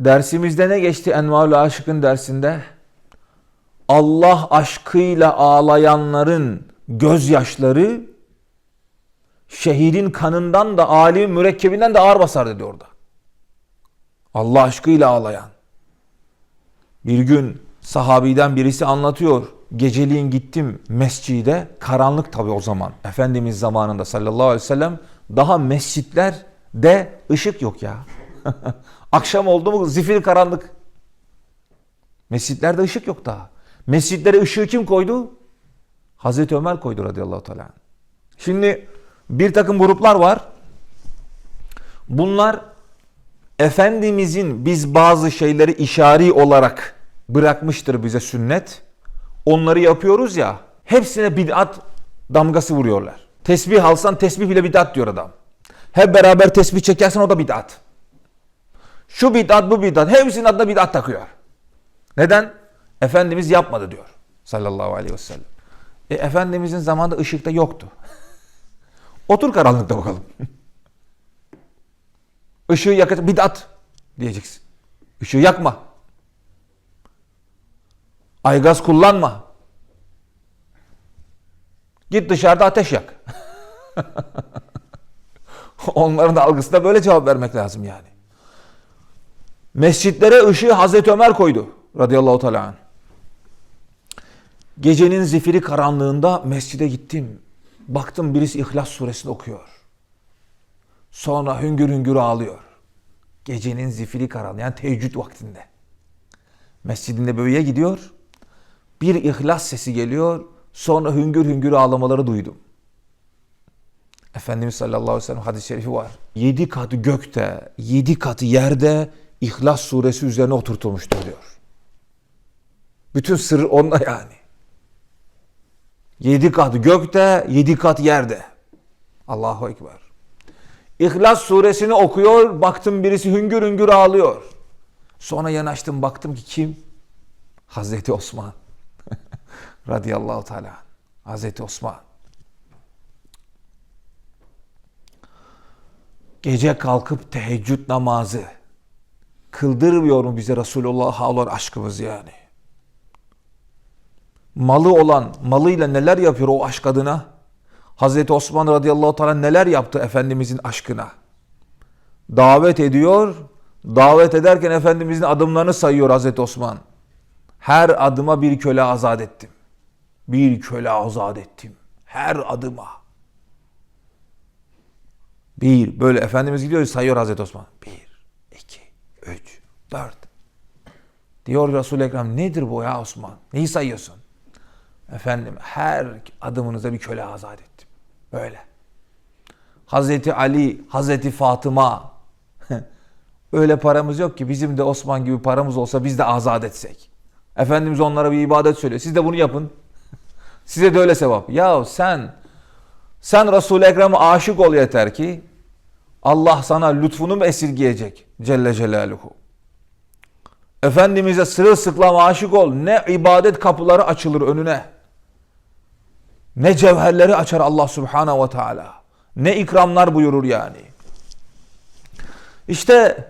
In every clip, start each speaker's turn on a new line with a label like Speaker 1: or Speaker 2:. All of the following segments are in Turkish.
Speaker 1: Dersimizde ne geçti Envarul Aşık'ın dersinde? Allah aşkıyla ağlayanların gözyaşları şehidin kanından da alim mürekkebinden de ağır basar dedi orada. Allah aşkıyla ağlayan. Bir gün sahabiden birisi anlatıyor. Geceliğin gittim mescide. Karanlık tabi o zaman. Efendimiz zamanında sallallahu aleyhi ve sellem daha mescitlerde ışık yok ya. Akşam oldu mu zifiri karanlık. Mescitlerde ışık yok daha. Mescitlere ışığı kim koydu? Hazreti Ömer koydu radıyallahu teala. Şimdi bir takım gruplar var. Bunlar Efendimizin biz bazı şeyleri işari olarak bırakmıştır bize sünnet. Onları yapıyoruz ya. Hepsine bid'at damgası vuruyorlar. Tesbih alsan tesbih bile bid'at diyor adam. Hep beraber tesbih çekersen o da bid'at. Şu bid'at bu bid'at. Hepsinin adına bid'at takıyor. Neden? Efendimiz yapmadı diyor. Sallallahu aleyhi ve sellem. E, Efendimizin zamanında ışıkta yoktu. Otur karanlıkta bakalım. Işığı yakacak. Bid'at diyeceksin. Işığı yakma. Aygaz kullanma. Git dışarıda ateş yak. Onların algısına böyle cevap vermek lazım yani. Mescitlere ışığı Hazreti Ömer koydu. Radıyallahu teala. Gecenin zifiri karanlığında mescide gittim. Baktım birisi İhlas suresini okuyor. Sonra hüngür hüngür ağlıyor. Gecenin zifiri karanlığı yani teheccüd vaktinde. Mescidinde böyüye gidiyor. Bir ihlas sesi geliyor. Sonra hüngür hüngür ağlamaları duydum. Efendimiz sallallahu aleyhi ve sellem hadis-i şerifi var. Yedi katı gökte, yedi katı yerde İhlas suresi üzerine oturtulmuştur diyor. Bütün sır onda yani. Yedi kat gökte, yedi kat yerde. Allahu Ekber. İhlas suresini okuyor, baktım birisi hüngür hüngür ağlıyor. Sonra yanaştım baktım ki kim? Hazreti Osman. Radıyallahu teala. Hazreti Osman. Gece kalkıp teheccüd namazı kıldırmıyor mu bize Resulullah'a olan aşkımız yani? Malı olan, malıyla neler yapıyor o aşk adına? Hazreti Osman radıyallahu teala neler yaptı Efendimizin aşkına? Davet ediyor, davet ederken Efendimizin adımlarını sayıyor Hazreti Osman. Her adıma bir köle azat ettim. Bir köle azat ettim. Her adıma. Bir, böyle Efendimiz gidiyor sayıyor Hazreti Osman. Bir, dört. Diyor Resul-i Ekrem nedir bu ya Osman? Neyi sayıyorsun? Efendim her adımınıza bir köle azat ettim. Böyle. Hazreti Ali, Hazreti Fatıma. Öyle paramız yok ki bizim de Osman gibi paramız olsa biz de azat etsek. Efendimiz onlara bir ibadet söylüyor. Siz de bunu yapın. Size de öyle sevap. Ya sen sen Resul-i Ekrem'e aşık ol yeter ki Allah sana lütfunu mu esirgeyecek Celle Celaluhu. Efendimiz'e sırılsıklam aşık ol. Ne ibadet kapıları açılır önüne. Ne cevherleri açar Allah Subhanahu ve Teala. Ne ikramlar buyurur yani. İşte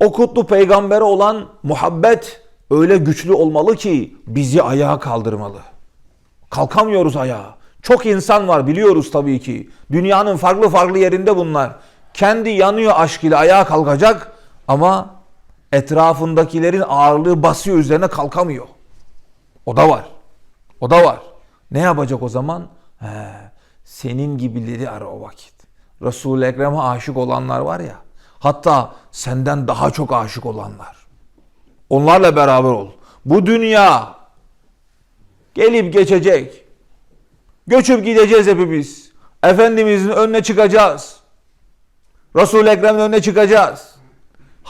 Speaker 1: o kutlu peygambere olan muhabbet öyle güçlü olmalı ki bizi ayağa kaldırmalı. Kalkamıyoruz ayağa. Çok insan var biliyoruz tabii ki. Dünyanın farklı farklı yerinde bunlar. Kendi yanıyor aşk ile ayağa kalkacak ama etrafındakilerin ağırlığı basıyor üzerine kalkamıyor. O da var. O da var. Ne yapacak o zaman? He, senin gibileri ara o vakit. Resul-i Ekrem'e aşık olanlar var ya. Hatta senden daha çok aşık olanlar. Onlarla beraber ol. Bu dünya gelip geçecek. Göçüp gideceğiz hepimiz. Efendimizin önüne çıkacağız. Resul-i Ekrem'in önüne çıkacağız.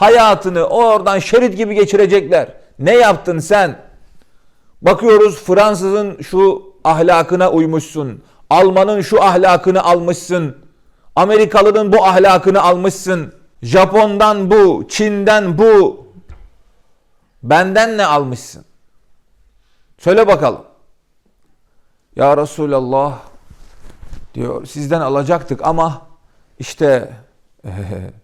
Speaker 1: Hayatını oradan şerit gibi geçirecekler. Ne yaptın sen? Bakıyoruz Fransızın şu ahlakına uymuşsun. Almanın şu ahlakını almışsın. Amerikalı'nın bu ahlakını almışsın. Japon'dan bu, Çin'den bu. Benden ne almışsın? Söyle bakalım. Ya Resulallah diyor sizden alacaktık ama işte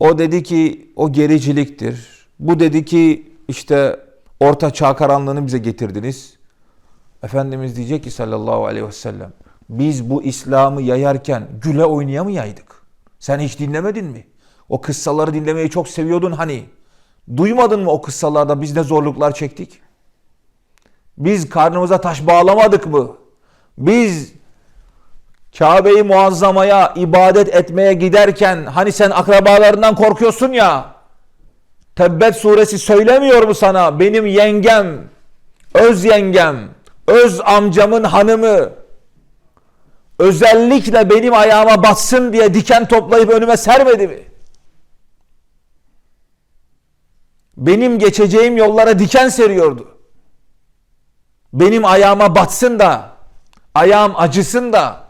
Speaker 1: O dedi ki o gericiliktir. Bu dedi ki işte orta çağ karanlığını bize getirdiniz. Efendimiz diyecek ki sallallahu aleyhi ve sellem biz bu İslam'ı yayarken güle oynaya mı yaydık? Sen hiç dinlemedin mi? O kıssaları dinlemeyi çok seviyordun hani. Duymadın mı o kıssalarda biz ne zorluklar çektik? Biz karnımıza taş bağlamadık mı? Biz Kabe'yi muazzamaya ibadet etmeye giderken hani sen akrabalarından korkuyorsun ya. Tebbet suresi söylemiyor mu sana? Benim yengem, öz yengem, öz amcamın hanımı özellikle benim ayağıma batsın diye diken toplayıp önüme sermedi mi? Benim geçeceğim yollara diken seriyordu. Benim ayağıma batsın da, ayağım acısın da,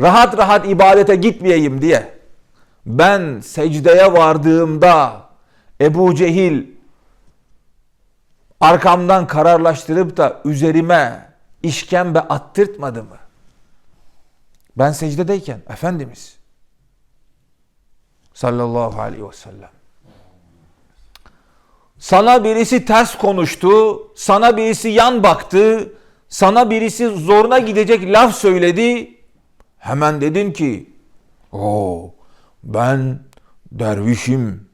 Speaker 1: rahat rahat ibadete gitmeyeyim diye. Ben secdeye vardığımda Ebu Cehil arkamdan kararlaştırıp da üzerime işkembe attırtmadı mı? Ben secdedeyken Efendimiz sallallahu aleyhi ve sellem sana birisi ters konuştu, sana birisi yan baktı, sana birisi zoruna gidecek laf söyledi. Hemen dedin ki, o ben dervişim,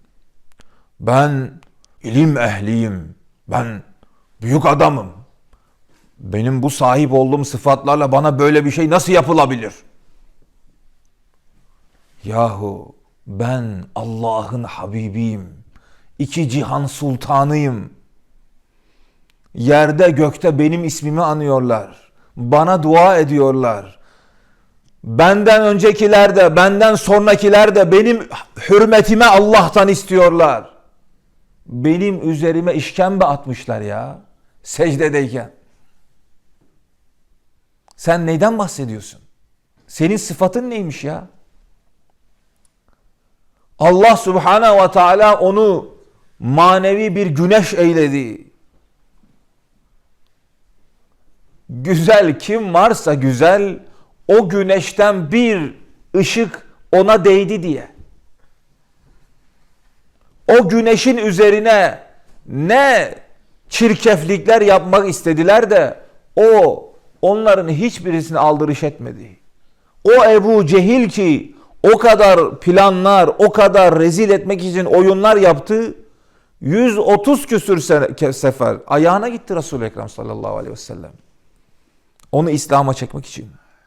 Speaker 1: ben ilim ehliyim, ben büyük adamım. Benim bu sahip olduğum sıfatlarla bana böyle bir şey nasıl yapılabilir? Yahu ben Allah'ın Habibiyim. İki cihan sultanıyım. Yerde gökte benim ismimi anıyorlar. Bana dua ediyorlar. Benden öncekiler de, benden sonrakiler de benim hürmetime Allah'tan istiyorlar. Benim üzerime işkembe atmışlar ya. Secdedeyken. Sen neyden bahsediyorsun? Senin sıfatın neymiş ya? Allah Subhanahu ve Teala onu manevi bir güneş eyledi. Güzel kim varsa güzel o güneşten bir ışık ona değdi diye. O güneşin üzerine ne çirkeflikler yapmak istediler de o onların hiçbirisini aldırış etmedi. O Ebu Cehil ki o kadar planlar, o kadar rezil etmek için oyunlar yaptı. 130 küsür sefer ayağına gitti Resul-i Ekrem sallallahu aleyhi ve sellem. Onu İslam'a çekmek için.